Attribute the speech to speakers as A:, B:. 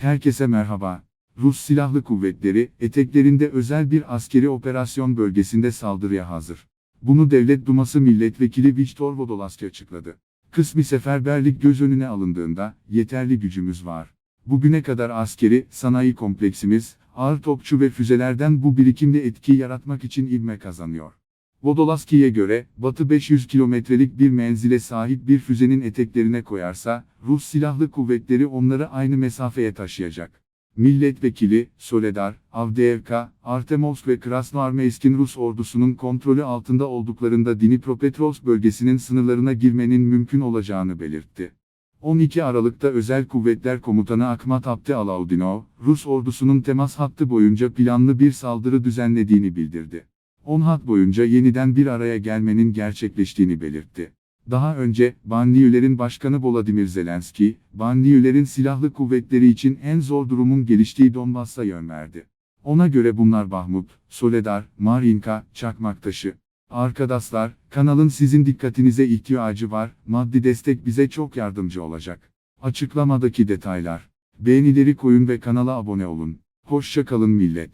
A: Herkese merhaba. Rus Silahlı Kuvvetleri, eteklerinde özel bir askeri operasyon bölgesinde saldırıya hazır. Bunu Devlet Duması Milletvekili Viktor Vodolaski açıkladı. Kısmi seferberlik göz önüne alındığında, yeterli gücümüz var. Bugüne kadar askeri, sanayi kompleksimiz, ağır topçu ve füzelerden bu birikimli etki yaratmak için ivme kazanıyor. Vodolaski'ye göre, Batı 500 kilometrelik bir menzile sahip bir füzenin eteklerine koyarsa, Rus Silahlı Kuvvetleri onları aynı mesafeye taşıyacak. Milletvekili, Soledar, Avdiivka, Artemovsk ve Krasnoarmeysk'in Rus ordusunun kontrolü altında olduklarında Dnipropetrovsk bölgesinin sınırlarına girmenin mümkün olacağını belirtti. 12 Aralık'ta Özel Kuvvetler Komutanı Akhmat Abdi Alaudinov, Rus ordusunun temas hattı boyunca planlı bir saldırı düzenlediğini bildirdi. 10 hat boyunca yeniden bir araya gelmenin gerçekleştiğini belirtti. Daha önce, Banliyülerin Başkanı Volodymyr Zelenski, Banliyülerin silahlı kuvvetleri için en zor durumun geliştiği Donbass'a yön verdi. Ona göre bunlar Bahmut, Soledar, Marinka, Çakmaktaşı. Arkadaşlar, kanalın sizin dikkatinize ihtiyacı var, maddi destek bize çok yardımcı olacak. Açıklamadaki detaylar. Beğenileri koyun ve kanala abone olun. Hoşça kalın millet.